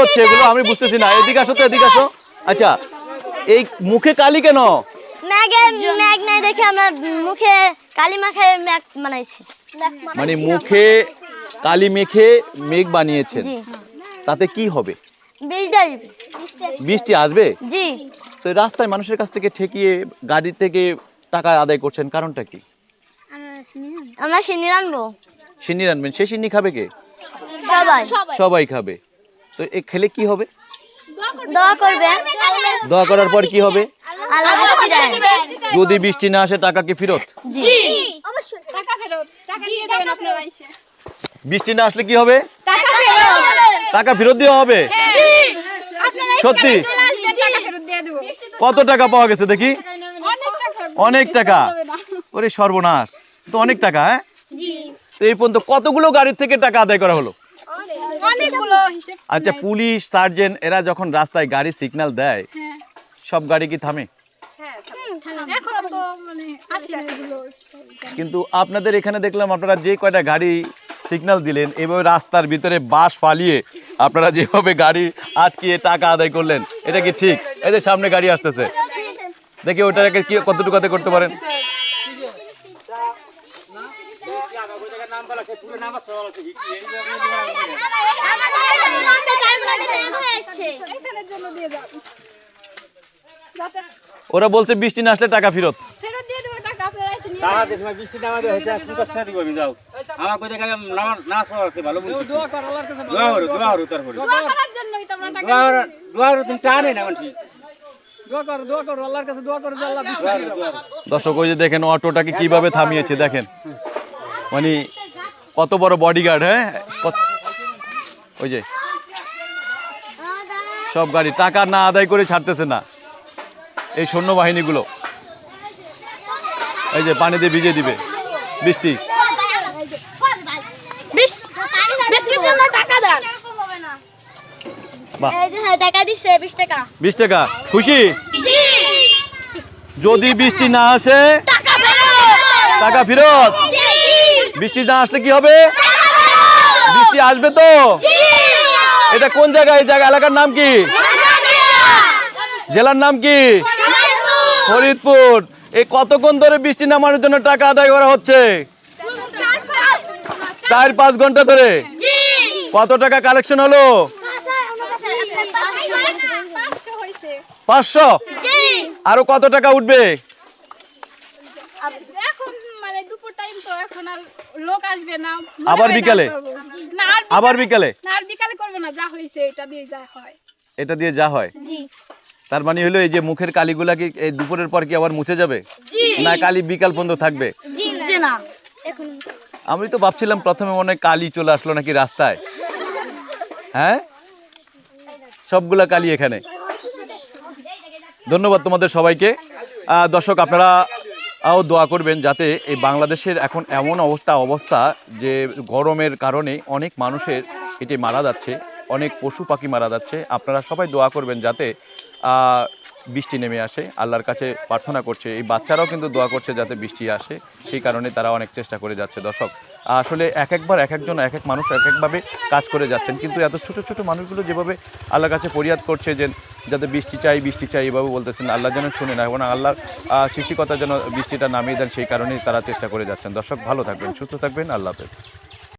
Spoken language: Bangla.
হচ্ছে এগুলো? আমি বুঝতেছি না। এদিকে আসো তো এদিকে আসো। আচ্ছা এই মুখে কালি কেন? ম্যাগ নাই দেখে আমরা মুখে কালি মাখায় ম্যাগ বানাইছি। মানে মুখে কালি মেখে মেঘ বানিয়েছেন। তাতে কি হবে? বৃষ্টি আসবে? জি। তো রাস্তায় মানুষের কাছ থেকে ঠেকিয়ে গাড়ি থেকে টাকা আদায় করছেন কারণটা কি? আমরা সিনি আনব সিন্নি রানবেন সে সিন্নি খাবে কে? সবাই। সবাই খাবে। তো এ খেলে কি হবে? দোয়া করার পর কি হবে। যদি বৃষ্টি না আসে টাকা কি ফেরত? জি। টাকা ফেরত। টাকা দিয়ে দেবেন আপনারা এসে। বৃষ্টি না আসলে কি হবে? টাকা ফেরত। টাকা দেওয়া হবে? সত্যি? চলে আসবেন টাকা ফেরত দিয়ে দেবো। কত টাকা পাওয়া গেছে দেখি? অনেক টাকা। ওরে সর্বনাশ। তো অনেক টাকা হ্যাঁ? তো এই পর্যন্ত কতগুলো গাড়ির থেকে টাকা আদায় করা হলো? অনেকগুলো হিসেব আচ্ছা পুলিশ সার্জেন্ট এরা যখন রাস্তায় গাড়ি সিগন্যাল দেয় হ্যাঁ। সব গাড়ি কি থামে? এখনও তো মানে আসে না এগুলো কিন্তু আপনাদের এখানে দেখলাম আপনারা যে কয়টা গাড়ি সিগন্যাল দিলেন এভাবে রাস্তার ভিতরে বাস ফালিয়ে আপনারা যেভাবে গাড়ি আটকিয়ে টাকা আদায় করলেন এটা কি ঠিক? এই যে সামনে গাড়ি আসতেছে। দেখি ওটাকে কি কতটুকু আদায় করতে পারেন এখানের জন্য দিয়ে যান যাতে ওরা বলছে বৃষ্টি না আসলে টাকা ফেরত। দর্শক ওই যে দেখেন অটোটাকে কীভাবে থামিয়েছে দেখেন। মানে কত বড় বডিগার্ড হ্যাঁ? ওই যে। সব গাড়ি টাকা না আদায় করে ছাড়তেছে না। এই সৈন্যবাহিনীগুলো। এই যে পানি দিয়ে ভিজে দিবে। বৃষ্টি। হ্যাঁ, বিশ টাকা। খুশি? যদি বৃষ্টি না আসে টাকা ফেরত। টাকা ফেরত। বৃষ্টি না আসলে কি হবে? বৃষ্টি আসবে তো? এটা কোন জায়গা? এই জায়গা এলাকার নাম কি? জেলার নাম কি? ফরিদপুর। এই কতক্ষণ ধরে বৃষ্টি নামানোর জন্য টাকা আদায় করা হচ্ছে? চার পাঁচ ঘণ্টা ধরে? কত টাকা কালেকশন হলো? পাঁচশো? আরও কত টাকা উঠবে এখন মানে দুপুর টাইম তো এখন আর লোক আসবে না। আবার বিকালে? না আবার বিকালে? না আর বিকালে করব না যা হয়েছে এটা দিয়ে যা হয়। এটা দিয়ে যা হয়? তার মানে হলো এই যে মুখের কালিগুলা কি এই দুপুরের পর কি আবার মুছে যাবে? না কালি বিকাল পর্যন্ত থাকবে? জি না। আমি তো ভাবছিলাম প্রথমে মনে হয় কালি চলে আসলো নাকি রাস্তায়। হ্যাঁ? সবগুলা কালি এখানে। ধন্যবাদ তোমাদের সবাইকে। দর্শক আপনারা আও দোয়া করবেন যাতে এই বাংলাদেশের এখন এমন অবস্থা অবস্থা যে গরমের কারণে অনেক মানুষের এটি মারা যাচ্ছে, অনেক পশু পাখি মারা যাচ্ছে। আপনারা সবাই দোয়া করবেন যাতে বৃষ্টি নেমে আসে। আল্লাহর কাছে প্রার্থনা করছে। এই বাচ্চারাও কিন্তু দোয়া করছে যাতে বৃষ্টি আসে। সেই কারণে তারা অনেক চেষ্টা করে যাচ্ছে। দর্শক আসলে এক একবার এক একজন এক এক মানুষ এক একভাবে কাজ করে যাচ্ছেন। কিন্তু এত ছোট ছোট মানুষগুলো যেভাবে আল্লাহর কাছে ফরিয়াদ করছে যে যাতে বৃষ্টি চাই বৃষ্টি চাই, এভাবে বলতেছেন, আল্লাহ যেন শুনে না, এবং আল্লাহ সৃষ্টিকতা যেন বৃষ্টিটা নামিয়ে দেন, সেই কারণেই তারা চেষ্টা করে যাচ্ছেন। দর্শক ভালো থাকবেন, সুস্থ থাকবেন, আল্লাহ হাফেজ।